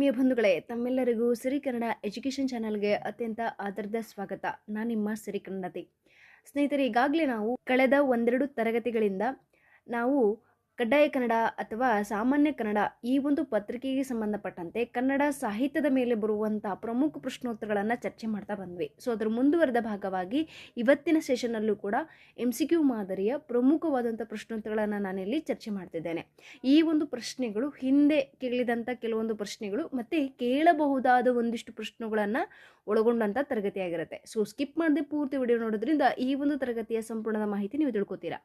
ಆತ್ಮೀಯ ಬಂಧುಗಳೇ, ತಮ್ಮೆಲ್ಲರಿಗೂ ಸಿರಿ ಕನ್ನಡ ಎಜುಕೇಷನ್ ಚಾನಲ್ಗೆ ಅತ್ಯಂತ ಆದರದ ಸ್ವಾಗತ. ನಾನು ನಿಮ್ಮ ಸಿರಿ ಕನ್ನಡತಿ. ಸ್ನೇಹಿತರೆ, ಈಗಾಗಲೇ ನಾವು ಕಳೆದ ಒಂದೆರಡು ತರಗತಿಗಳಿಂದ ನಾವು ಕಡ್ಡಾಯ ಕನ್ನಡ ಅಥವಾ ಸಾಮಾನ್ಯ ಕನ್ನಡ ಈ ಒಂದು ಪತ್ರಿಕೆಗೆ ಸಂಬಂಧಪಟ್ಟಂತೆ ಕನ್ನಡ ಸಾಹಿತ್ಯದ ಮೇಲೆ ಬರುವಂಥ ಪ್ರಮುಖ ಪ್ರಶ್ನೋತ್ತರಗಳನ್ನು ಚರ್ಚೆ ಮಾಡ್ತಾ ಬಂದ್ವಿ. ಸೊ ಅದರ ಮುಂದುವರೆದ ಭಾಗವಾಗಿ ಇವತ್ತಿನ ಸೆಷನ್ನಲ್ಲೂ ಕೂಡ ಎಂ ಸಿ ಕ್ಯೂ ಮಾದರಿಯ ಪ್ರಮುಖವಾದಂಥ ಪ್ರಶ್ನೋತ್ತರಗಳನ್ನು ನಾನಿಲ್ಲಿ ಚರ್ಚೆ ಮಾಡ್ತಿದ್ದೇನೆ. ಈ ಒಂದು ಪ್ರಶ್ನೆಗಳು ಹಿಂದೆ ಕೇಳಿದಂಥ ಕೆಲವೊಂದು ಪ್ರಶ್ನೆಗಳು ಮತ್ತು ಕೇಳಬಹುದಾದ ಒಂದಿಷ್ಟು ಪ್ರಶ್ನೆಗಳನ್ನು ಒಳಗೊಂಡಂಥ ತರಗತಿಯಾಗಿರುತ್ತೆ. ಸೊ ಸ್ಕಿಪ್ ಮಾಡದೆ ಪೂರ್ತಿ ವಿಡಿಯೋ ನೋಡೋದ್ರಿಂದ ಈ ಒಂದು ತರಗತಿಯ ಸಂಪೂರ್ಣದ ಮಾಹಿತಿ ನೀವು ತಿಳ್ಕೊತೀರಾ?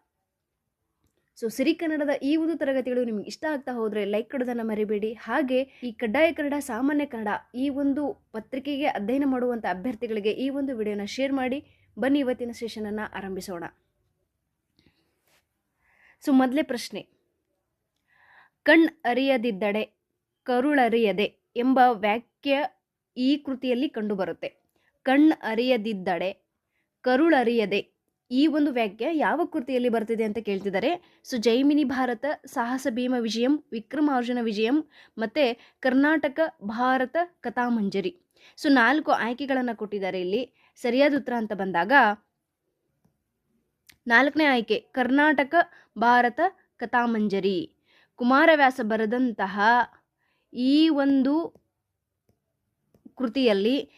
ಸೊ ಸಿರಿ ಕನ್ನಡದ ಈ ಒಂದು ತರಗತಿಗಳು ನಿಮ್ಗೆ ಇಷ್ಟ ಆಗ್ತಾ ಹೋದರೆ ಲೈಕ್ ಕೊಡೋದನ್ನು ಮರಿಬೇಡಿ. ಹಾಗೆ ಈ ಕಡ್ಡಾಯ ಕನ್ನಡ, ಸಾಮಾನ್ಯ ಕನ್ನಡ ಈ ಒಂದು ಪತ್ರಿಕೆಗೆ ಅಧ್ಯಯನ ಮಾಡುವಂಥ ಅಭ್ಯರ್ಥಿಗಳಿಗೆ ಈ ಒಂದು ವಿಡಿಯೋನ ಶೇರ್ ಮಾಡಿ. ಬನ್ನಿ ಇವತ್ತಿನ ಸೆಷನನ್ನು ಆರಂಭಿಸೋಣ. ಸೊ ಮೊದಲೇ ಪ್ರಶ್ನೆ. ಕಣ್ ಅರಿಯದಿದ್ದಡೆ ಕರುಳರಿಯದೆ ಎಂಬ ವಾಕ್ಯ ಈ ಕೃತಿಯಲ್ಲಿ ಕಂಡುಬರುತ್ತೆ ಕಣ್ ಅರಿಯದಿದ್ದಡೆ ಕರುಳರಿಯದೆ ಈ ಒಂದು ವ್ಯಾಖ್ಯ ಯಾವ ಕೃತಿಯಲ್ಲಿ ಬರ್ತಿದೆ ಅಂತ ಕೇಳ್ತಿದ್ದಾರೆ. ಸೊ, ಜೈಮಿನಿ ಭಾರತ, ಸಾಹಸ ಭೀಮ ವಿಜಯಂ ವಿಕ್ರಮಾರ್ಜುನ ವಿಜಯಂ, ಮತ್ತು ಕರ್ನಾಟಕ ಭಾರತ ಕಥಾಮಂಜರಿ. ಸೊ, ನಾಲ್ಕು ಆಯ್ಕೆಗಳನ್ನು ಕೊಟ್ಟಿದ್ದಾರೆ ಇಲ್ಲಿ. ಸರಿಯಾದ ಉತ್ತರ ಅಂತ ಬಂದಾಗ, ನಾಲ್ಕನೇ ಆಯ್ಕೆ, ಕರ್ನಾಟಕ ಭಾರತ ಕಥಾಮಂಜರಿ. ಕುಮಾರವ್ಯಾಸ ಬರೆದಂತಹ ಈ ಒಂದು ಕೃತಿಯಲ್ಲಿ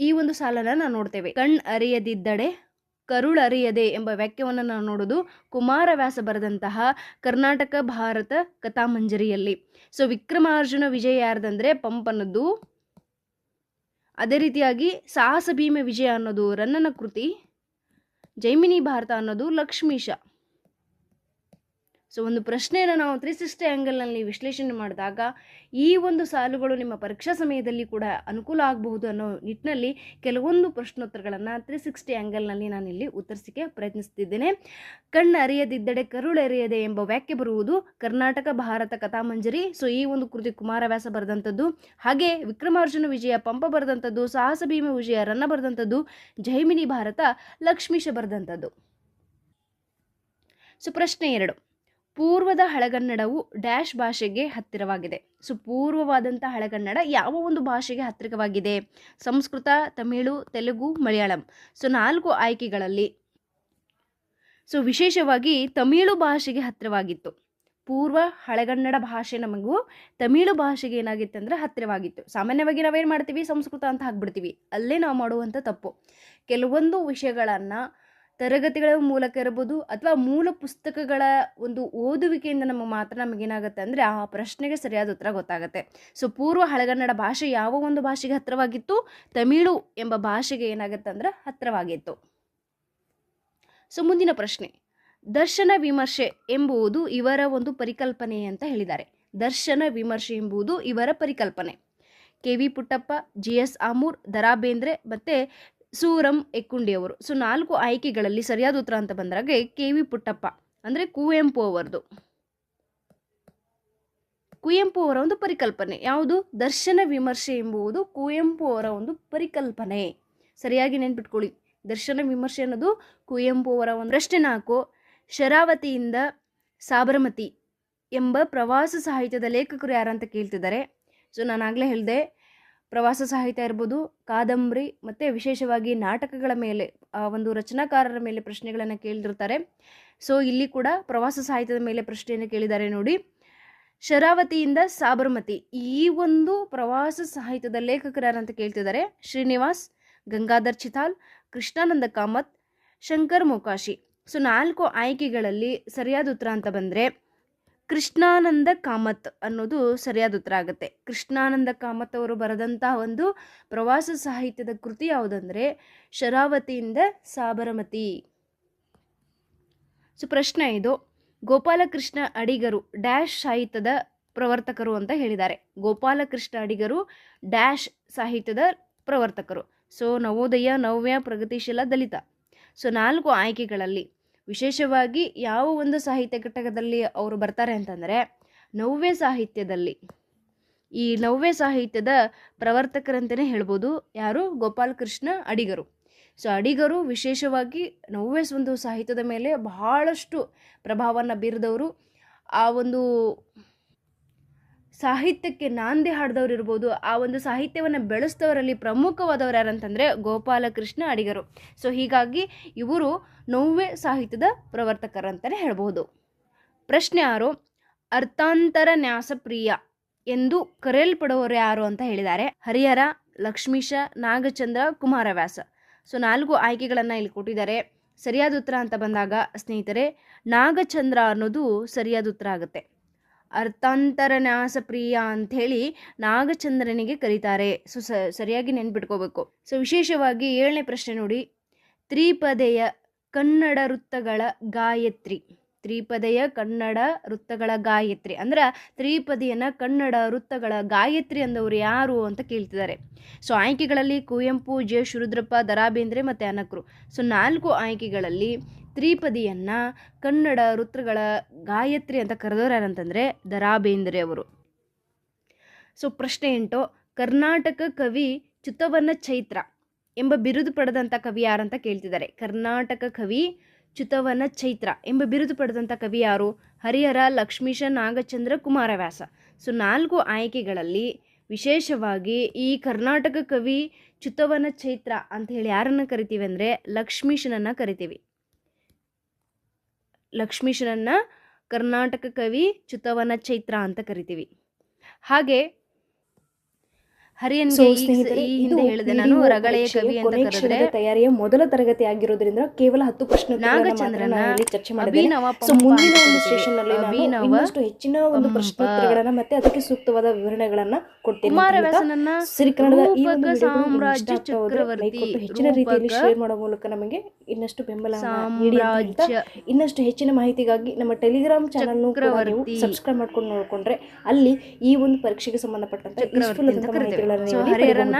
ಈ ಒಂದು ಸಾಲನ್ನು ನಾವು ನೋಡ್ತೇವೆ. ಕಣ್ ಅರಿಯದಿದ್ದಡೆ ಕರುಳರಿಯದೆ ಎಂಬ ವ್ಯಾಖ್ಯವನ್ನು ನಾವು ನೋಡೋದು ಕುಮಾರವ್ಯಾಸ ಬರೆದಂತಹ ಕರ್ನಾಟಕ ಭಾರತ ಕಥಾಮಂಜರಿಯಲ್ಲಿ. ಸೊ, ವಿಕ್ರಮಾರ್ಜುನ ವಿಜಯ ಯಾರ್ದಂದ್ರೆ ಪಂಪನದ್ದು. ಅದೇ ರೀತಿಯಾಗಿ ಸಾಹಸ ಭೀಮ ವಿಜಯ ಅನ್ನೋದು ರನ್ನನ ಕೃತಿ, ಜೈಮಿನಿ ಭಾರತ ಅನ್ನೋದು ಲಕ್ಷ್ಮೀಶ. ಸೊ ಒಂದು ಪ್ರಶ್ನೆಯನ್ನು ನಾವು ತ್ರೀ ಸಿಕ್ಸ್ಟಿ ಆ್ಯಂಗಲ್ನಲ್ಲಿ ವಿಶ್ಲೇಷಣೆ ಮಾಡಿದಾಗ, ಈ ಒಂದು ಸಾಲುಗಳು ನಿಮ್ಮ ಪರೀಕ್ಷಾ ಸಮಯದಲ್ಲಿ ಕೂಡ ಅನುಕೂಲ ಆಗಬಹುದು ಅನ್ನೋ ನಿಟ್ಟಿನಲ್ಲಿ ಕೆಲವೊಂದು ಪ್ರಶ್ನೋತ್ತರಗಳನ್ನು ತ್ರೀ ಸಿಕ್ಸ್ಟಿ ಆ್ಯಂಗಲ್ನಲ್ಲಿ ನಾನಿಲ್ಲಿ ಉತ್ತರಿಸಿಕೆ ಪ್ರಯತ್ನಿಸ್ತಿದ್ದೇನೆ. ಕಣ್ಣು ಅರಿಯದಿದ್ದಡೆ ಕರುಳರಿಯದೆ ಎಂಬ ವ್ಯಾಖ್ಯ ಬರುವುದು ಕರ್ನಾಟಕ ಭಾರತ ಕಥಾಮಂಜರಿ ಸೊ ಈ ಒಂದು ಕೃತಿ ಕುಮಾರವ್ಯಾಸ ಬರೆದಂಥದ್ದು, ಹಾಗೆ ವಿಕ್ರಮಾರ್ಜುನ ವಿಜಯ ಪಂಪ ಬರೆದಂಥದ್ದು, ಸಾಹಸ ಭೀಮ ವಿಜಯ ರನ್ನ ಬರೆದಂಥದ್ದು, ಜೈಮಿನಿ ಭಾರತ ಲಕ್ಷ್ಮೀಶ ಬರೆದಂಥದ್ದು. ಸೊ ಪ್ರಶ್ನೆ ಎರಡು. ಪೂರ್ವದ ಹಳಗನ್ನಡವು ಡ್ಯಾಶ್ ಭಾಷೆಗೆ ಹತ್ತಿರವಾಗಿದೆ. ಸೊ ಪೂರ್ವವಾದಂಥ ಹಳಗನ್ನಡ ಯಾವ ಒಂದು ಭಾಷೆಗೆ ಹತ್ತಿರವಾಗಿದೆ ಸಂಸ್ಕೃತ, ತಮಿಳು, ತೆಲುಗು, ಮಲಯಾಳಂ. ಸೊ, ನಾಲ್ಕು ಆಯ್ಕೆಗಳಲ್ಲಿ ಸೊ, ವಿಶೇಷವಾಗಿ ತಮಿಳು ಭಾಷೆಗೆ ಹತ್ತಿರವಾಗಿತ್ತು. ಪೂರ್ವ ಹಳೆಗನ್ನಡ ಭಾಷೆ ನಮಗೂ ತಮಿಳು ಭಾಷೆಗೆ ಏನಾಗಿತ್ತು ಅಂದರೆ ಹತ್ತಿರವಾಗಿತ್ತು. ಸಾಮಾನ್ಯವಾಗಿ ನಾವೇನು ಮಾಡ್ತೀವಿ? ಸಂಸ್ಕೃತ ಅಂತ ಹಾಕ್ಬಿಡ್ತೀವಿ. ಅಲ್ಲೇ ನಾವು ಮಾಡುವಂಥ ತಪ್ಪು. ಕೆಲವೊಂದು ವಿಷಯಗಳನ್ನು ತರಗತಿಗಳ ಮೂಲಕ ಇರ್ಬೋದು ಅಥವಾ ಮೂಲ ಪುಸ್ತಕಗಳ ಒಂದು ಓದುವಿಕೆಯಿಂದ ನಮ್ಮ ಮಾತ್ರ ನಮಗೇನಾಗುತ್ತೆ ಅಂದರೆ ಆ ಪ್ರಶ್ನೆಗೆ ಸರಿಯಾದ ಉತ್ತರ ಗೊತ್ತಾಗುತ್ತೆ. ಸೊ ಪೂರ್ವ ಹಳೆಗನ್ನಡ ಭಾಷೆ ಯಾವ ಒಂದು ಭಾಷೆಗೆ ಹತ್ತಿರವಾಗಿತ್ತು? ತಮಿಳು ಎಂಬ ಭಾಷೆಗೆ ಏನಾಗುತ್ತೆ ಅಂದ್ರೆ ಹತ್ತಿರವಾಗಿತ್ತು. ಸೊ ಮುಂದಿನ ಪ್ರಶ್ನೆ. ದರ್ಶನ ವಿಮರ್ಶೆ ಎಂಬುವುದು ಇವರ ಒಂದು ಪರಿಕಲ್ಪನೆ ಅಂತ ಹೇಳಿದ್ದಾರೆ. ದರ್ಶನ ವಿಮರ್ಶೆ ಎಂಬುದು ಇವರ ಪರಿಕಲ್ಪನೆ. K V Puttappa, G S Amur Da Ra Bendre ಮತ್ತು ಸೂರಂ ಎಕ್ಕುಂಡಿಯವರು. ಸೊ, ನಾಲ್ಕು ಆಯ್ಕೆಗಳಲ್ಲಿ ಸರಿಯಾದ ಉತ್ತರ ಅಂತ ಬಂದಾಗ ಕೆ ವಿ ಪುಟ್ಟಪ್ಪ, ಅಂದರೆ ಕುವೆಂಪು ಅವರದು. ಕುವೆಂಪು ಅವರ ಒಂದು ಪರಿಕಲ್ಪನೆ. ಯಾವುದು? ದರ್ಶನ ವಿಮರ್ಶೆ ಎಂಬುದು ಕುವೆಂಪು ಅವರ ಒಂದು ಪರಿಕಲ್ಪನೆ. ಸರಿಯಾಗಿ ನೆನ್ಪಿಟ್ಕೊಳ್ಳಿ. ದರ್ಶನ ವಿಮರ್ಶೆ ಅನ್ನೋದು ಕುವೆಂಪು ಅವರ ಒಂದು ಪ್ರಶ್ನೆ ನಾಲ್ಕು, ಶರಾವತಿಯಿಂದ ಸಾಬರಮತಿ ಎಂಬ ಪ್ರವಾಸ ಸಾಹಿತ್ಯದ ಲೇಖಕರು ಯಾರಂತ ಕೇಳ್ತಿದ್ದಾರೆ. ಸೊ ನಾನು ಆಗಲೇ ಹೇಳಿದೆ ಪ್ರವಾಸ ಸಾಹಿತ್ಯ ಇರ್ಬೋದು, ಕಾದಂಬರಿ ಮತ್ತು ವಿಶೇಷವಾಗಿ ನಾಟಕಗಳ ಮೇಲೆ, ಆ ಒಂದು ರಚನಾಕಾರರ ಮೇಲೆ ಪ್ರಶ್ನೆಗಳನ್ನು ಕೇಳಿರ್ತಾರೆ. ಸೊ ಇಲ್ಲಿ ಕೂಡ ಪ್ರವಾಸ ಸಾಹಿತ್ಯದ ಮೇಲೆ ಪ್ರಶ್ನೆಯನ್ನು ಕೇಳಿದ್ದಾರೆ ನೋಡಿ. ಶರಾವತಿಯಿಂದ ಸಾಬರಮತಿ, ಈ ಒಂದು ಪ್ರವಾಸ ಸಾಹಿತ್ಯದ ಲೇಖಕರಂತ ಕೇಳ್ತಿದ್ದಾರೆ. ಶ್ರೀನಿವಾಸ್, ಗಂಗಾಧರ್ ಚಿತಾಲ್ ಕೃಷ್ಣಾನಂದ ಕಾಮತ್, ಶಂಕರ್ ಮೊಕಾಶಿ. ಸೊ ನಾಲ್ಕು ಆಯ್ಕೆಗಳಲ್ಲಿ ಸರಿಯಾದ ಉತ್ತರ ಅಂತ ಬಂದರೆ ಕೃಷ್ಣಾನಂದ ಕಾಮತ್ ಅನ್ನೋದು ಸರಿಯಾದ ಉತ್ತರ ಆಗುತ್ತೆ. ಕೃಷ್ಣಾನಂದ ಕಾಮತ್ ಅವರು ಬರೆದಂತಹ ಒಂದು ಪ್ರವಾಸ ಸಾಹಿತ್ಯದ ಕೃತಿ ಯಾವುದಂದರೆ, ಶರಾವತಿಯಿಂದ ಸಾಬರಮತಿ. ಸೊ, ಪ್ರಶ್ನೆ ಇದು. ಗೋಪಾಲಕೃಷ್ಣ ಅಡಿಗರು ಡ್ಯಾಶ್ ಸಾಹಿತ್ಯದ ಪ್ರವರ್ತಕರು ಅಂತ ಹೇಳಿದ್ದಾರೆ. ಗೋಪಾಲಕೃಷ್ಣ ಅಡಿಗರು ಡ್ಯಾಶ್ ಸಾಹಿತ್ಯದ ಪ್ರವರ್ತಕರು. ಸೊ, ನವೋದಯ, ನವ್ಯ, ಪ್ರಗತಿಶೀಲ ದಲಿತ. ಸೊ, ನಾಲ್ಕು ಆಯ್ಕೆಗಳಲ್ಲಿ ವಿಶೇಷವಾಗಿ ಯಾವ ಒಂದು ಸಾಹಿತ್ಯ ಘಟಕದಲ್ಲಿ ಅವರು ಬರ್ತಾರೆ ಅಂತಂದರೆ ನವ್ಯ ಸಾಹಿತ್ಯದಲ್ಲಿ. ಈ ನವ್ಯ ಸಾಹಿತ್ಯದ ಪ್ರವರ್ತಕರಂತಲೇ ಹೇಳ್ಬೋದು ಯಾರು? ಗೋಪಾಲಕೃಷ್ಣ ಅಡಿಗರು. ಸೊ, ಅಡಿಗರು ವಿಶೇಷವಾಗಿ ನವ್ಯ ಒಂದು ಸಾಹಿತ್ಯದ ಮೇಲೆ ಬಹಳಷ್ಟು ಪ್ರಭಾವವನ್ನು ಬೀರಿದವರು ಆ ಒಂದು ಸಾಹಿತ್ಯಕ್ಕೆ ನಾಂದಿ ಹಾಡಿದವ್ರು ಇರ್ಬೋದು, ಆ ಒಂದು ಸಾಹಿತ್ಯವನ್ನು ಬೆಳೆಸಿದವರಲ್ಲಿ ಪ್ರಮುಖವಾದವರು ಯಾರಂತಂದರೆ ಗೋಪಾಲಕೃಷ್ಣ ಅಡಿಗರು. ಸೊ ಹೀಗಾಗಿ ಇವರು ನೋವೆ ಸಾಹಿತ್ಯದ ಪ್ರವರ್ತಕರಂತಲೇ ಹೇಳ್ಬೋದು. ಪ್ರಶ್ನೆ ಯಾರು ಅರ್ಥಾಂತರ ನ್ಯಾಸಪ್ರಿಯ ಎಂದು ಕರೆಯಲ್ಪಡುವವರು ಯಾರು ಅಂತ ಹೇಳಿದ್ದಾರೆ. ಹರಿಹರ, ಲಕ್ಷ್ಮೀಶ, ನಾಗಚಂದ್ರ, ಕುಮಾರವ್ಯಾಸ. ಸೊ ನಾಲ್ಕು ಆಯ್ಕೆಗಳನ್ನು ಇಲ್ಲಿ ಕೊಟ್ಟಿದ್ದಾರೆ. ಸರಿಯಾದ ಉತ್ತರ ಅಂತ ಬಂದಾಗ ಸ್ನೇಹಿತರೆ, ನಾಗಚಂದ್ರ ಅನ್ನೋದು ಸರಿಯಾದ ಉತ್ತರ ಆಗುತ್ತೆ. ಅರ್ಥಾಂತರ ಅಂತ ಅಂಥೇಳಿ ನಾಗಚಂದ್ರನಿಗೆ ಕರೀತಾರೆ. ಸೊ ಸರಿಯಾಗಿ ನೆನ್ಪಿಟ್ಕೋಬೇಕು. ಸೊ, ವಿಶೇಷವಾಗಿ ಏಳನೇ ಪ್ರಶ್ನೆ ನೋಡಿ. ತ್ರಿಪದೆಯ ಕನ್ನಡ ವೃತ್ತಗಳ ಗಾಯತ್ರಿ. ತ್ರಿಪದೆಯ ಕನ್ನಡ ವೃತ್ತಗಳ ಗಾಯತ್ರಿ. ಅಂದ್ರೆ ತ್ರಿಪದಿಯನ್ನ ಕನ್ನಡ ವೃತ್ತಗಳ ಗಾಯತ್ರಿ ಅಂದವರು ಯಾರು ಅಂತ ಕೇಳ್ತಿದ್ದಾರೆ. ಸೊ, ಆಯ್ಕೆಗಳಲ್ಲಿ ಕುವೆಂಪು ಜೆ ಶಿರುದ್ರಪ್ಪ ದರಾಬೇಂದ್ರೆ ಬೇಂದ್ರೆ ಮತ್ತು ಅನಕ್ರು. ಸೊ, ನಾಲ್ಕು ಆಯ್ಕೆಗಳಲ್ಲಿ ತ್ರಿಪದಿಯನ್ನ ಕನ್ನಡ ವೃತ್ತಗಳ ಗಾಯತ್ರಿ ಅಂತ ಕರೆದವರು ಯಾರಂತಂದರೆ ದರಾ ಬೇಂದ್ರೆ ಅವರು. ಸೊ ಪ್ರಶ್ನೆ ಎಂಟು, ಕರ್ನಾಟಕ ಕವಿ ಚುತವನ ಚೈತ್ರ ಎಂಬ ಬಿರುದು ಪಡೆದಂಥ ಕವಿ ಯಾರಂತ ಕೇಳ್ತಿದ್ದಾರೆ. ಕರ್ನಾಟಕ ಕವಿ ಚುತವನ ಚೈತ್ರ ಎಂಬ ಬಿರುದು ಪಡೆದಂಥ ಕವಿ ಯಾರು? ಹರಿಹರ ಲಕ್ಷ್ಮೀಶ ನಾಗಚಂದ್ರ ಕುಮಾರವ್ಯಾಸ. ಸೊ ನಾಲ್ಕು ಆಯ್ಕೆಗಳಲ್ಲಿ ವಿಶೇಷವಾಗಿ ಈ ಕರ್ನಾಟಕ ಕವಿ ಚುತವನ ಚೈತ್ರ ಅಂತ ಹೇಳಿ ಯಾರನ್ನು ಕರಿತೀವಿ ಅಂದರೆ ಲಕ್ಷ್ಮೀಶನನ್ನು ಕರಿತೀವಿ. ಲಕ್ಷ್ಮೀಶನನ್ನ ಕರ್ನಾಟಕ ಕವಿ ಚುತವನ ಚೈತ್ರ ಅಂತ ಕರಿತೀವಿ. ಹಾಗೆ ಹರಿಯನ್ಗೆ ಈ ಹಿಂದೆ ಹೇಳಿದೆ ನಾನು ರಗಳೆಯ ಕವಿ ಅಂತ ಕರೆದ್ರೆ ತಯಾರಿಯ ಮೊದಲ ತರಗತಿ ಆಗಿರೋದ್ರಿಂದ ಕೇವಲ ಹತ್ತು ಪ್ರಶ್ನೆ ನಾಗಚಂದ್ರನ ಚರ್ಚೆ ಮಾಡಿದ್ದೇನೆ ಸೊ ಮುಂದಿನ ಒಂದು. ಸೆಷನ್ನಲ್ಲಿ ನಾನು ಇನ್ನಷ್ಟು ಹೆಚ್ಚಿನ ಒಂದು. ಪ್ರಶ್ನೋತ್ತರಗಳನ್ನ ಮತ್ತೆ ಅದಕ್ಕೆ ಸೂಕ್ತವಾದ ವಿವರಣೆಗಳನ್ನ ಕೊಡ್ತೇನೆ ಅಂತ ಕುಮಾರವ್ಯಾಸನನ್ನ ಸಿರಿ ಕನ್ನಡದ ಈ ಒಂದು ರೂಪಕ ವಿಡಿಯೋಗಳು ನಿಮ್ಗೆ ಸಾಮ್ರಾಜ್ಯ ಚಕ್ರವರ್ತಿ, ಹೆಚ್ಚಿನ ರೀತಿಯಲ್ಲಿ ಶೇರ್ ಮಾಡೋ ಮೂಲಕ ನಮಗೆ ಇನ್ನಷ್ಟು ಬೆಂಬಲ ನೀಡಿ ಇನ್ನಷ್ಟು ಹೆಚ್ಚಿನ ಮಾಹಿತಿಗಾಗಿ ನಮ್ಮ ಟೆಲಿಗ್ರಾಮ್ ಚಾನಲ್. ಸಬ್ಸ್ಕ್ರೈಬ್ ಮಾಡ್ಕೊಂಡು ನೋಡ್ಕೊಂಡ್ರೆ ಅಲ್ಲಿ ಈ ಒಂದು ಪರೀಕ್ಷೆಗೆ ಸಂಬಂಧಪಟ್ಟಂತ ಹರಿಹರನ್ನ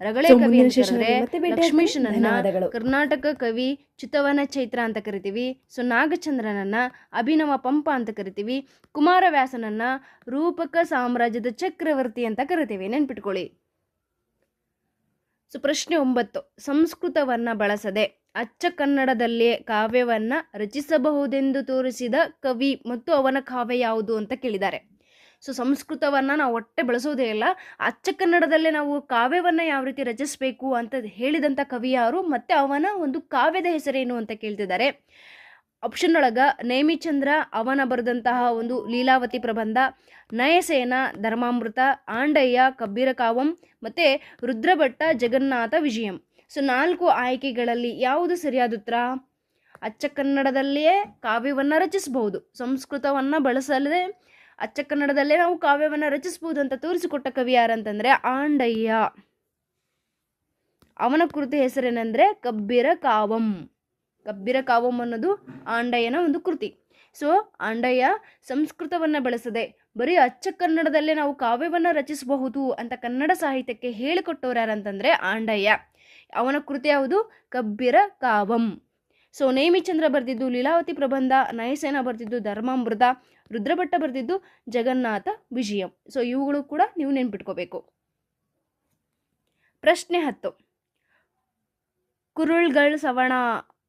ರಗಳೆ ಕವಿ. ಲಕ್ಷ್ಮೀಶನನ್ನ. ಕರ್ನಾಟಕ ಕವಿ ಚಿತ್ತವನ ಚೈತ್ರ ಅಂತ ಕರಿತೀವಿ. ಸೊ ನಾಗಚಂದ್ರನನ್ನ ಅಭಿನವ ಪಂಪ ಅಂತ ಕರಿತೀವಿ. ಕುಮಾರವ್ಯಾಸನನ್ನ ರೂಪಕ ಸಾಮ್ರಾಜ್ಯದ ಚಕ್ರವರ್ತಿ ಅಂತ ಕರಿತೀವಿ. ನೆನ್ಪಿಟ್ಕೊಳ್ಳಿ. ಸೊ ಪ್ರಶ್ನೆ ಒಂಬತ್ತು. ಸಂಸ್ಕೃತವನ್ನ ಬಳಸದೆ ಅಚ್ಚ ಕನ್ನಡದಲ್ಲಿ ಕಾವ್ಯವನ್ನ ರಚಿಸಬಹುದೆಂದು ತೋರಿಸಿದ ಕವಿ ಮತ್ತು ಅವನ ಕಾವ್ಯ ಯಾವುದು ಅಂತ ಕೇಳಿದ್ದಾರೆ. ಸೊ ಸಂಸ್ಕೃತವನ್ನು ನಾವು ಒಟ್ಟೆ ಬಳಸೋದೇ ಇಲ್ಲ. ಅಚ್ಚ ಕನ್ನಡದಲ್ಲೇ ನಾವು ಕಾವ್ಯವನ್ನು ಯಾವ ರೀತಿ ರಚಿಸಬೇಕು ಅಂತ ಹೇಳಿದಂಥ ಕವಿ ಯಾರು? ಮತ್ತು ಅವನ ಒಂದು ಕಾವ್ಯದ ಹೆಸರೇನು ಅಂತ ಕೇಳ್ತಿದ್ದಾರೆ. ಆಪ್ಷನ್ ಒಳಗ ನೇಮಿಚಂದ್ರ ಅವನ ಬರೆದಂತಹ ಒಂದು ಲೀಲಾವತಿ ಪ್ರಬಂಧ, ನಯಸೇನ, ಧರ್ಮಾಮೃತ, ಆಂಡಯ್ಯ ಕಬ್ಬೀರಕಾವಂ ಮತ್ತು ರುದ್ರಭಟ್ಟ, ಜಗನ್ನಾಥ, ವಿಜಯಂ. ಸೊ ನಾಲ್ಕು ಆಯ್ಕೆಗಳಲ್ಲಿ ಯಾವುದು ಸರಿಯಾದ ಉತ್ತರ? ಅಚ್ಚ ಕನ್ನಡದಲ್ಲಿಯೇ ಕಾವ್ಯವನ್ನು ರಚಿಸಬಹುದು. ಸಂಸ್ಕೃತವನ್ನು ಬಳಸದೆ ಅಚ್ಚ ಕನ್ನಡದಲ್ಲೇ ನಾವು ಕಾವ್ಯವನ್ನು ರಚಿಸಬಹುದು ಅಂತ ತೋರಿಸಿಕೊಟ್ಟ ಕವಿ ಯಾರಂತಂದ್ರೆ ಆಂಡಯ್ಯ. ಅವನ ಕೃತಿ ಹೆಸರೇನೆಂದರೆ ಕಬ್ಬಿರ ಕಾವಂ. ಕಬ್ಬಿರ ಕಾವಂ ಅನ್ನೋದು ಆಂಡಯ್ಯನ ಒಂದು ಕೃತಿ. ಸೊ ಆಂಡಯ್ಯ ಸಂಸ್ಕೃತವನ್ನು ಬಳಸದೆ ಬರೀ ಅಚ್ಚ ಕನ್ನಡದಲ್ಲೇ ನಾವು ಕಾವ್ಯವನ್ನು ರಚಿಸಬಹುದು ಅಂತ ಕನ್ನಡ ಸಾಹಿತ್ಯಕ್ಕೆ ಹೇಳಿಕೊಟ್ಟವ್ರು ಯಾರಂತಂದರೆ ಆಂಡಯ್ಯ. ಅವನ ಕೃತಿ ಯಾವುದು? ಕಬ್ಬಿರ ಕಾವಂ. ಸೊ ನೇಮಿಚಂದ್ರ ಬರೆದಿದ್ದು ಲೀಲಾವತಿ ಪ್ರಬಂಧ, ನಯಸೇನ ಬರೆದಿದ್ದು ಧರ್ಮಾಮೃತ, ರುದ್ರಭಟ್ಟ ಬರೆದಿದ್ದು ಜಗನ್ನಾಥ ವಿಜಯಂ. ಸೊ ಇವುಗಳು ಕೂಡ ನೀವು ನೆನ್ಪಿಟ್ಕೋಬೇಕು. ಪ್ರಶ್ನೆ ಹತ್ತು. ಕುರುಳ್ಗಳ್ ಸವಣ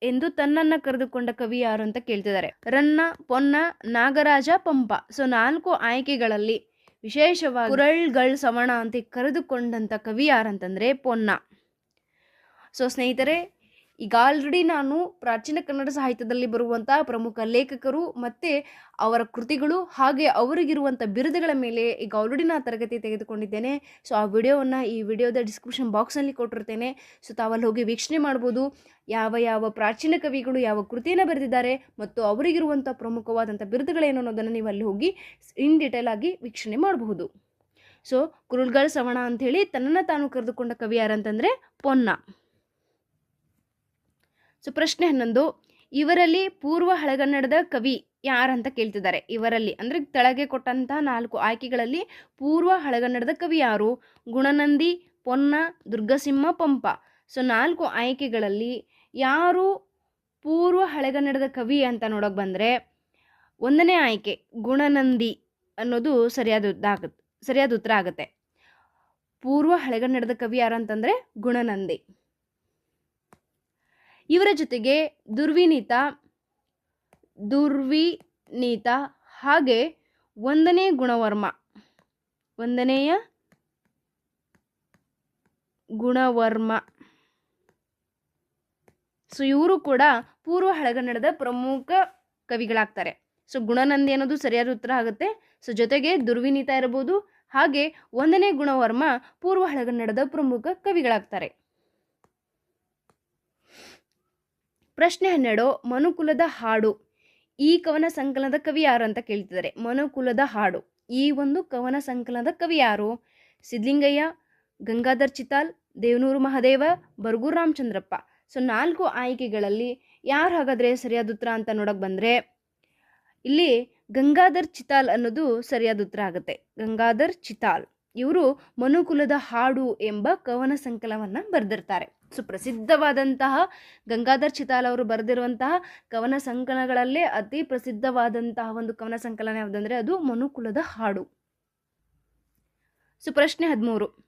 ಎಂದು ತನ್ನನ್ನ ಕರೆದುಕೊಂಡ ಕವಿ ಯಾರು ಅಂತ ಕೇಳ್ತಿದ್ದಾರೆ. ರನ್ನ, ಪೊನ್ನ, ನಾಗರಾಜ, ಪಂಪ. ಸೊ ನಾಲ್ಕು ಆಯ್ಕೆಗಳಲ್ಲಿ ವಿಶೇಷವಾಗಿ ಕುರಳ್ಗಳ್ ಸವಣ ಅಂತ ಕರೆದುಕೊಂಡಂತ ಕವಿ ಯಾರಂತಂದ್ರೆ ಪೊನ್ನ. ಸೊ ಸ್ನೇಹಿತರೆ ಈಗ ಆಲ್ರೆಡಿ ನಾನು ಪ್ರಾಚೀನ ಕನ್ನಡ ಸಾಹಿತ್ಯದಲ್ಲಿ ಬರುವಂತಹ ಪ್ರಮುಖ ಲೇಖಕರು ಮತ್ತು ಅವರ ಕೃತಿಗಳು ಹಾಗೆ ಅವರಿಗಿರುವಂಥ ಬಿರುದುಗಳ ಮೇಲೆ ಈಗ ಆಲ್ರೆಡಿ ನಾನು ತರಗತಿ ತೆಗೆದುಕೊಂಡಿದ್ದೇನೆ. ಸೊ ಆ ವಿಡಿಯೋವನ್ನು ಈ ವಿಡಿಯೋದ ಡಿಸ್ಕ್ರಿಪ್ಷನ್ ಬಾಕ್ಸಲ್ಲಿ ಕೊಟ್ಟಿರ್ತೇನೆ. ಸೊ ತಾವಲ್ಲಿ ಹೋಗಿ ವೀಕ್ಷಣೆ ಮಾಡ್ಬೋದು. ಯಾವ ಯಾವ ಪ್ರಾಚೀನ ಕವಿಗಳು ಯಾವ ಕೃತಿಯನ್ನು ಬರೆದಿದ್ದಾರೆ ಮತ್ತು ಅವರಿಗಿರುವಂಥ ಪ್ರಮುಖವಾದಂಥ ಬಿರುದುಗಳೇನು ಅನ್ನೋದನ್ನು ನೀವು ಅಲ್ಲಿ ಹೋಗಿ ಇನ್ ಡೀಟೇಲ್ ಆಗಿ ವೀಕ್ಷಣೆ ಮಾಡಬಹುದು ಸೊ ಕುರುಳ್ಗಳ ಸವಣ ಅಂಥೇಳಿ ತನ್ನನ್ನು ತಾನು ಕರೆದುಕೊಂಡ ಕವಿ ಯಾರಂತಂದರೆ ಪೊನ್ನ. ಸೊ ಪ್ರಶ್ನೆ ಹನ್ನೊಂದು, ಇವರಲ್ಲಿ ಪೂರ್ವ ಹಳಗನ್ನಡದ ಕವಿ ಯಾರಂತ ಕೇಳ್ತಿದ್ದಾರೆ. ಇವರಲ್ಲಿ ಅಂದರೆ ತಳಗೆ ಕೊಟ್ಟಂತಹ ನಾಲ್ಕು ಆಯ್ಕೆಗಳಲ್ಲಿ ಪೂರ್ವ ಹಳಗನ್ನಡದ ಕವಿ ಯಾರು? ಗುಣನಂದಿ, ಪೊನ್ನ, ದುರ್ಗಸಿಂಹ, ಪಂಪ. ಸೊ ನಾಲ್ಕು ಆಯ್ಕೆಗಳಲ್ಲಿ ಯಾರು ಪೂರ್ವ ಹಳೆಗನ್ನಡದ ಕವಿ ಅಂತ ನೋಡೋಕೆ ಬಂದರೆ ಒಂದನೇ ಆಯ್ಕೆ ಗುಣನಂದಿ ಅನ್ನೋದು ಸರಿಯಾದ ಸರಿಯಾದ ಉತ್ತರ ಆಗುತ್ತೆ. ಪೂರ್ವ ಹಳೆಗನ್ನಡದ ಕವಿ ಯಾರು ಅಂತಂದರೆ ಗುಣನಂದಿ. ಇವರ ಜೊತೆಗೆ ದುರ್ವಿನೀತ ದುರ್ವಿನೀತ ಹಾಗೆ ಒಂದನೇ ಗುಣವರ್ಮ, ಒಂದನೆಯ ಗುಣವರ್ಮ. ಸೊ ಇವರು ಕೂಡ ಪೂರ್ವ ಹಳಗನ್ನಡದ ಪ್ರಮುಖ ಕವಿಗಳಾಗ್ತಾರೆ. ಸೊ ಗುಣನಂದಿ ಅನ್ನೋದು ಸರಿಯಾದ ಉತ್ತರ ಆಗುತ್ತೆ. ಸೊ ಜೊತೆಗೆ ದುರ್ವಿನೀತ ಇರಬಹುದು. ಹಾಗೆ ಒಂದನೇ ಗುಣವರ್ಮ ಪೂರ್ವ ಹಳಗನ್ನಡದ ಪ್ರಮುಖ ಕವಿಗಳಾಗ್ತಾರೆ. ಪ್ರಶ್ನೆ ಹನ್ನೆರಡು, ಮನುಕುಲದ ಹಾಡು. ಈ ಕವನ ಸಂಕಲನದ ಕವಿ ಯಾರು ಅಂತ ಕೇಳ್ತಿದ್ದಾರೆ. ಮನುಕುಲದ ಹಾಡು. ಈ ಒಂದು ಕವನ ಸಂಕಲನದ ಕವಿ ಯಾರು? ಸಿದ್ಲಿಂಗಯ್ಯ, ಗಂಗಾಧರ್ ಚಿತಾಲ್, ದೇವನೂರು ಮಹಾದೇವ, ಬರಗೂರು ರಾಮಚಂದ್ರಪ್ಪ. ಸೊ ನಾಲ್ಕು ಆಯ್ಕೆಗಳಲ್ಲಿ ಯಾರು ಹಾಗಾದರೆ ಸರಿಯಾದ ಉತ್ತರ ಅಂತ ನೋಡಕ್ಕೆ ಬಂದರೆ, ಇಲ್ಲಿ ಗಂಗಾಧರ್ ಚಿತಾಲ್ ಅನ್ನೋದು ಸರಿಯಾದ ಉತ್ತರ ಆಗುತ್ತೆ. ಗಂಗಾಧರ್ ಚಿತಾಲ್. ಇವರು ಮನುಕುಲದ ಹಾಡು ಎಂಬ ಕವನ ಸಂಕಲನವನ್ನು ಬರೆದಿರ್ತಾರೆ. ಸುಪ್ರಸಿದ್ಧವಾದಂತಹ ಗಂಗಾಧರ್ ಚಿತಾಲ್ ಅವರು ಬರೆದಿರುವಂತಹ ಕವನ ಸಂಕಲನಗಳಲ್ಲೇ ಅತಿ ಪ್ರಸಿದ್ಧವಾದಂತಹ ಒಂದು ಕವನ ಸಂಕಲನ ಯಾವುದಂದರೆ ಅದು ಮನುಕುಲದ ಹಾಡು. ಸುಪ್ರಶ್ನೆ ಹದಿಮೂರು.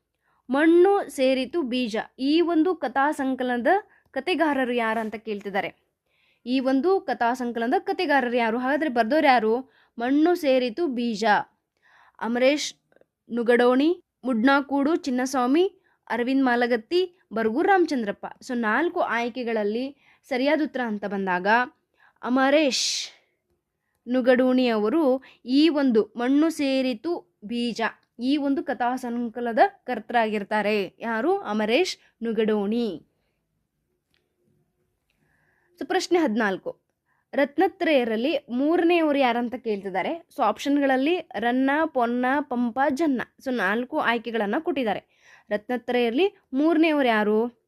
ಮಣ್ಣು ಸೇರಿತು ಬೀಜ. ಈ ಒಂದು ಕಥಾ ಸಂಕಲನದ ಕತೆಗಾರರು ಯಾರು ಅಂತ ಕೇಳ್ತಿದ್ದಾರೆ. ಈ ಒಂದು ಕಥಾ ಸಂಕಲನದ ಕತೆಗಾರರು ಯಾರು? ಹಾಗಾದರೆ ಬರೆದೋರು ಯಾರು? ಮಣ್ಣು ಸೇರಿತು ಬೀಜ. ಅಮರೇಶ್ ನುಗಡೋಣಿ, ಮುಡ್ನಾಕೂಡು, ಚಿನ್ನಸ್ವಾಮಿ, ಅರವಿಂದ್ ಮಾಲಗತ್ತಿ ಬರಗೂರು ರಾಮಚಂದ್ರಪ್ಪ. ಸೊ, ನಾಲ್ಕು ಆಯ್ಕೆಗಳಲ್ಲಿ ಸರಿಯಾದ ಉತ್ತರ ಅಂತ ಬಂದಾಗ ಅಮರೇಶ್ ನುಗಡೋಣಿ ಅವರು ಈ ಒಂದು ಮಣ್ಣು ಸೇರಿತು ಬೀಜ. ಈ ಒಂದು ಕಥಾ ಸಂಕಲನದ ಕರ್ತರಾಗಿರ್ತಾರೆ. ಯಾರು? ಅಮರೇಶ್ ನುಗಡೋಣಿ. ಸೊ, ಪ್ರಶ್ನೆ ಹದಿನಾಲ್ಕು. ರತ್ನತ್ರಯರಲ್ಲಿ ಮೂರನೆಯವರು ಯಾರಂತ ಕೇಳ್ತಿದ್ದಾರೆ? ಸೊ ಆಪ್ಷನ್ಗಳಲ್ಲಿ ರನ್ನ, ಪೊನ್ನ, ಪಂಪ, ಜನ್ನ. ಸೊ, ನಾಲ್ಕು ಆಯ್ಕೆಗಳನ್ನು ಕೊಟ್ಟಿದ್ದಾರೆ. ರತ್ನತ್ರಯರಲ್ಲಿ ಮೂರನೆಯವರು ಯಾರು?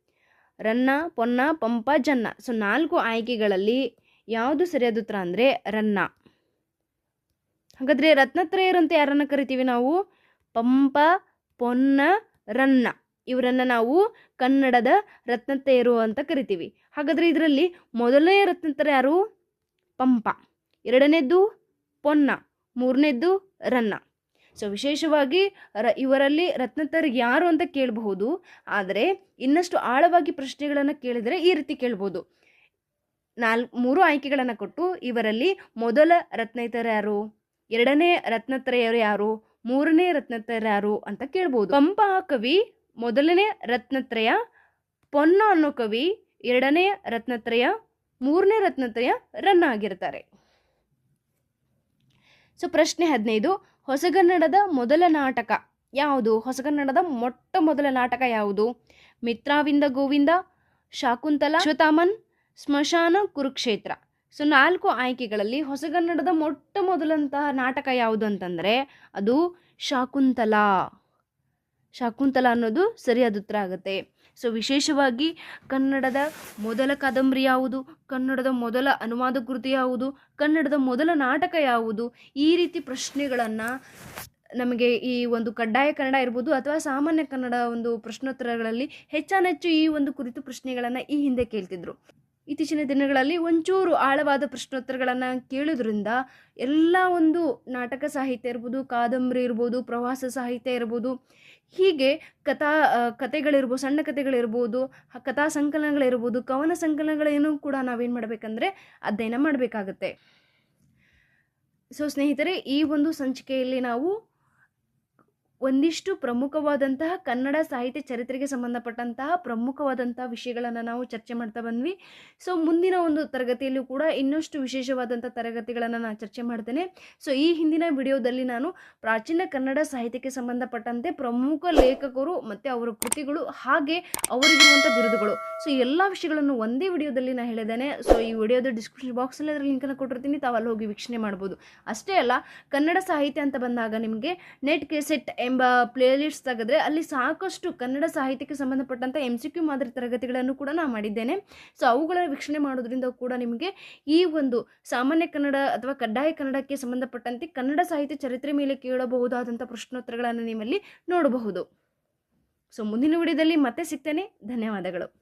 ರನ್ನ, ಪೊನ್ನ, ಪಂಪ, ಜನ್ನ. ಸೊ ನಾಲ್ಕು ಆಯ್ಕೆಗಳಲ್ಲಿ ಯಾವುದು ಸರಿಯಾದ ಉತ್ತರ ಅಂದರೆ ರನ್ನ. ಹಾಗಾದರೆ ರತ್ನತ್ರಯರು ಅಂತ ಯಾರನ್ನು ಕರಿತೀವಿ ನಾವು? ಪಂಪ, ಪೊನ್ನ, ರನ್ನ. ಇವರನ್ನು ನಾವು ಕನ್ನಡದ ರತ್ನತ್ರಯರು ಅಂತ ಕರಿತೀವಿ. ಹಾಗಾದರೆ ಇದರಲ್ಲಿ ಮೊದಲನೇ ರತ್ನತ್ರ ಯಾರು? ಪಂಪ. ಎರಡನೇದ್ದು ಪೊನ್ನ, ಮೂರನೇದ್ದು ರನ್ನ. ಸೊ ವಿಶೇಷವಾಗಿ ರ, ಇವರಲ್ಲಿ ರತ್ನತರ್ ಯಾರು ಅಂತ ಕೇಳಬಹುದು, ಆದರೆ ಇನ್ನಷ್ಟು ಆಳವಾಗಿ ಪ್ರಶ್ನೆಗಳನ್ನು ಕೇಳಿದರೆ ಈ ರೀತಿ ಕೇಳ್ಬೋದು. ನಾಲ್ಕು ಮೂರು ಆಯ್ಕೆಗಳನ್ನು ಕೊಟ್ಟು ಇವರಲ್ಲಿ ಮೊದಲ ರತ್ನೇತರ ಯಾರು, ಎರಡನೇ ರತ್ನತ್ರಯರು ಯಾರು, ಮೂರನೇ ರತ್ನತ್ರಯ ಯಾರು ಅಂತ ಕೇಳ್ಬೋದು. ಪಂಪ ಕವಿ, ಮೊದಲನೇ ರತ್ನತ್ರಯ, ಪೊನ್ನ ಅನ್ನೋ ಕವಿ, ಎರಡನೇ ರತ್ನತ್ರಯ, ಮೂರನೇ ರತ್ನತ್ರಯ ರನ್ನ ಆಗಿರ್ತಾರೆ. ಸೊ ಪ್ರಶ್ನೆ ಹದಿನೈದು ಹೊಸಗನ್ನಡದ ಮೊದಲ ನಾಟಕ ಯಾವುದು? ಹೊಸಗನ್ನಡದ ಮೊಟ್ಟ ಮೊದಲ ನಾಟಕ ಯಾವುದು? ಮಿತ್ರಾವಿಂದ ಗೋವಿಂದ, ಶಾಕುಂತಲ ಅಶ್ವತಾಮನ್ ಸ್ಮಶಾನ, ಕುರುಕ್ಷೇತ್ರ. ಸೊ ನಾಲ್ಕು ಆಯ್ಕೆಗಳಲ್ಲಿ ಹೊಸಗನ್ನಡದ ಮೊಟ್ಟ ಮೊದಲಂತಹ ನಾಟಕ ಯಾವುದು ಅಂತಂದರೆ ಅದು ಶಾಕುಂತಲ. ಶಾಕುಂತಲ ಅನ್ನೋದು ಸರಿಯಾದ ಉತ್ತರ ಆಗುತ್ತೆ. ಸೊ ವಿಶೇಷವಾಗಿ ಕನ್ನಡದ ಮೊದಲ ಕಾದಂಬರಿ ಯಾವುದು? ಕನ್ನಡದ ಮೊದಲ ಅನುವಾದ ಕೃತಿ ಯಾವುದು? ಕನ್ನಡದ ಮೊದಲ ನಾಟಕ ಯಾವುದು? ಈ ರೀತಿ ಪ್ರಶ್ನೆಗಳನ್ನು ನಮಗೆ ಈ ಒಂದು ಕಡ್ಡಾಯ ಕನ್ನಡ ಇರ್ಬೋದು ಅಥವಾ ಸಾಮಾನ್ಯ ಕನ್ನಡ ಒಂದು ಪ್ರಶ್ನೋತ್ತರಗಳಲ್ಲಿ ಹೆಚ್ಚಾನೆಚ್ಚು ಈ ಒಂದು ಕುರಿತು ಪ್ರಶ್ನೆಗಳನ್ನು ಈ ಹಿಂದೆ ಕೇಳ್ತಿದ್ರು. ಇತ್ತೀಚಿನ ದಿನಗಳಲ್ಲಿ ಒಂಚೂರು ಆಳವಾದ ಪ್ರಶ್ನೋತ್ತರಗಳನ್ನು ಕೇಳೋದ್ರಿಂದ ಎಲ್ಲ ಒಂದು ನಾಟಕ ಸಾಹಿತ್ಯ ಇರ್ಬೋದು, ಕಾದಂಬರಿ ಇರ್ಬೋದು, ಪ್ರವಾಸ ಸಾಹಿತ್ಯ ಇರ್ಬೋದು ಹೀಗೆ ಕಥಾ ಕತೆಗಳಿರ್ಬೋದು ಸಣ್ಣ ಕಥೆಗಳಿರ್ಬೋದು, ಹ- ಕಥಾ ಸಂಕಲನಗಳಿರ್ಬೋದು, ಕವನ ಸಂಕಲನಗಳೇನು ಕೂಡ ನಾವೇನು ಮಾಡಬೇಕಂದ್ರೆ ಅಧ್ಯಯನ ಮಾಡಬೇಕಾಗತ್ತೆ. ಸೊ ಸ್ನೇಹಿತರೆ, ಈ ಒಂದು ಸಂಚಿಕೆಯಲ್ಲಿ ನಾವು ಒಂದಿಷ್ಟು ಪ್ರಮುಖವಾದಂತಹ ಕನ್ನಡ ಸಾಹಿತ್ಯ ಚರಿತ್ರೆಗೆ ಸಂಬಂಧಪಟ್ಟಂತಹ ಪ್ರಮುಖವಾದಂತಹ ವಿಷಯಗಳನ್ನು ನಾವು ಚರ್ಚೆ ಮಾಡ್ತಾ ಬಂದ್ವಿ. ಸೊ ಮುಂದಿನ ಒಂದು ತರಗತಿಯಲ್ಲೂ ಕೂಡ ಇನ್ನಷ್ಟು ವಿಶೇಷವಾದಂಥ ತರಗತಿಗಳನ್ನು ನಾನು ಚರ್ಚೆ ಮಾಡ್ತೇನೆ. ಸೊ ಈ ಹಿಂದಿನ ವಿಡಿಯೋದಲ್ಲಿ ನಾನು ಪ್ರಾಚೀನ ಕನ್ನಡ ಸಾಹಿತ್ಯಕ್ಕೆ ಸಂಬಂಧಪಟ್ಟಂತೆ ಪ್ರಮುಖ ಲೇಖಕರು ಮತ್ತು ಅವರ ಕೃತಿಗಳು ಹಾಗೆ ಅವರಿಗಿರುವಂಥ ಬಿರುದುಗಳು. ಸೊ ಎಲ್ಲ ವಿಷಯಗಳನ್ನು ಒಂದೇ ವಿಡಿಯೋದಲ್ಲಿ ನಾನು ಹೇಳಿದ್ದೇನೆ. ಸೊ ಈ ವಿಡಿಯೋದ ಡಿಸ್ಕ್ರಿಪ್ಷನ್ ಬಾಕ್ಸಲ್ಲಿ ಅದರ ಲಿಂಕನ್ನು ಕೊಟ್ಟಿರ್ತೀನಿ. ತಾವು ಅಲ್ಲಿ ಹೋಗಿ ವೀಕ್ಷಣೆ ಮಾಡ್ಬೋದು. ಅಷ್ಟೇ ಅಲ್ಲ, ಕನ್ನಡ ಸಾಹಿತ್ಯ ಅಂತ ಬಂದಾಗ ನಿಮಗೆ ನೆಟ್ ಕೆಸೆಟ್ ಎಂಬ ಪ್ಲೇಲಿಸ್ಟ್ ತೆಗೆದ್ರೆ ಅಲ್ಲಿ ಸಾಕಷ್ಟು ಕನ್ನಡ ಸಾಹಿತ್ಯಕ್ಕೆ ಸಂಬಂಧಪಟ್ಟಂಥ ಎಂ ಸಿ ಕ್ಯೂ ಮಾದರಿ ತರಗತಿಗಳನ್ನು ಕೂಡ ನಾನು ಮಾಡಿದ್ದೇನೆ. ಸೊ ಅವುಗಳ ವೀಕ್ಷಣೆ ಮಾಡೋದ್ರಿಂದ ಕೂಡ ನಿಮಗೆ ಈ ಒಂದು ಸಾಮಾನ್ಯ ಕನ್ನಡ ಅಥವಾ ಕಡ್ಡಾಯ ಕನ್ನಡಕ್ಕೆ ಸಂಬಂಧಪಟ್ಟಂತೆ ಕನ್ನಡ ಸಾಹಿತ್ಯ ಚರಿತ್ರೆ ಮೇಲೆ ಕೇಳಬಹುದಾದಂಥ ಪ್ರಶ್ನೋತ್ತರಗಳನ್ನು ನಿಮ್ಮಲ್ಲಿ ನೋಡಬಹುದು. ಸೊ ಮುಂದಿನ ವಿಡಿಯೋದಲ್ಲಿ ಮತ್ತೆ ಸಿಗ್ತೇನೆ. ಧನ್ಯವಾದಗಳು.